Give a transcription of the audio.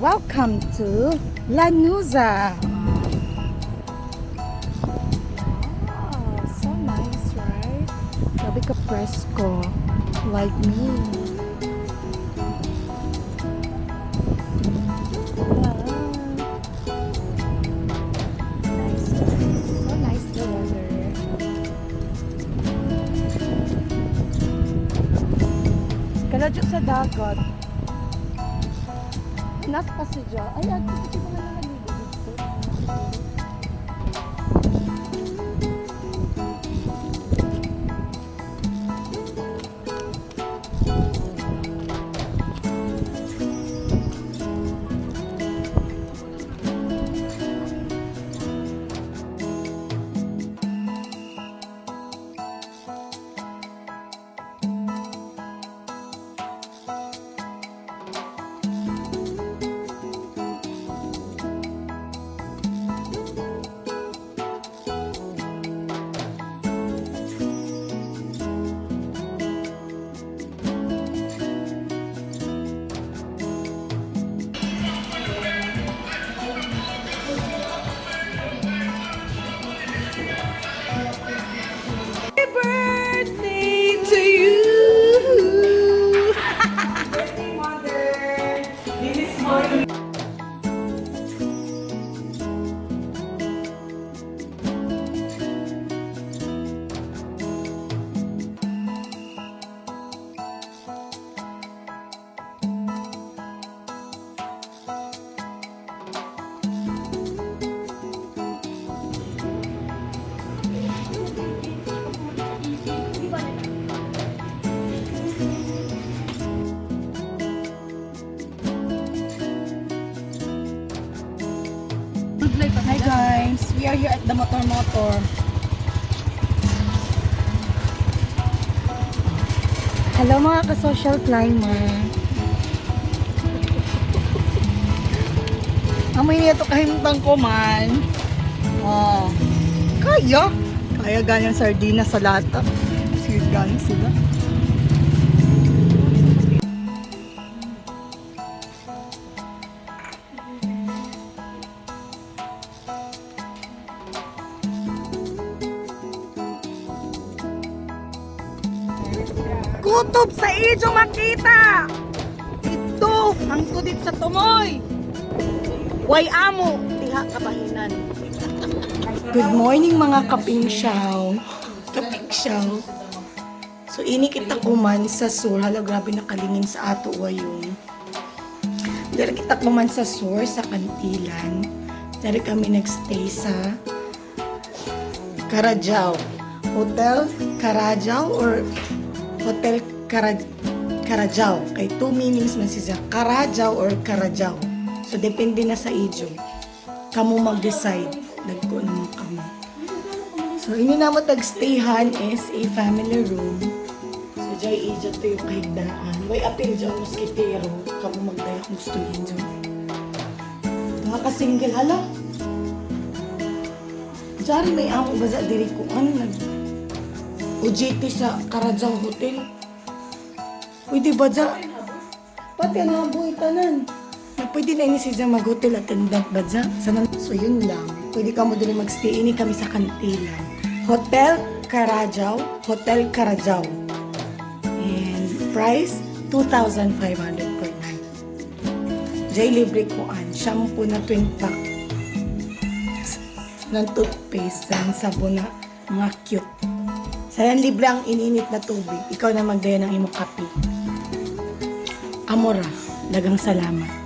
Welcome to Lanuza. Wow, so nice, right? Sabi ka presko, like me. Kaladyo sa dagat. Nas pa si Jo. Ay, ate, hindi mo na naligo dito. Happy we are here at the Motor Motor. Hello mga ka-social climber. Amoy niya to kahimtang ko man. Oh. Kaya. Kaya ganyan sardina sa lata. Sige ganyan sila. Kutob sa ijo makita. Ito ang tudit sa tumoy. Way amo diha kabahinan. Good morning mga kapingsyaw. Kapingsyaw. So ini kita kuman sa sur. Hala grabe nakalingin sa ato wayon. Dari kita kuman sa sur sa Kantilan. Dari kami nagstay sa Karajao. Hotel Karajao or Hotel Kara Karajao. Kay two meanings man siya. Karajao or Karajao. So, depende na sa ijo. Kamu mag-decide. Nagko naman kamo. So, ini na mo tag-stayhan is a family room. So, jay ijo to yung kahigdaan. May apil dyan moskitero. Kamu magdayak gusto ijo. Mga ka-single, hala. Jari may amo ba sa diri ko? Ano nag OJT sa Karajang Hotel. Pwede ba dya? Pati ang haboy tanan. Na pwede na ini siya mag-hotel attendant ba dya? Sana, so yun lang. Pwede ka mo din magstay. Ini kami sa kantilan. Hotel Karajao. Hotel Karajao. And price, 2,500 per night. Jay libre ko an. Shampoo na twin pack. ng toothpaste, ng sabon na mga cute. Sayan libre ang ininit na tubig. Ikaw na magdaya ng imong kape. Amora, dagang salamat.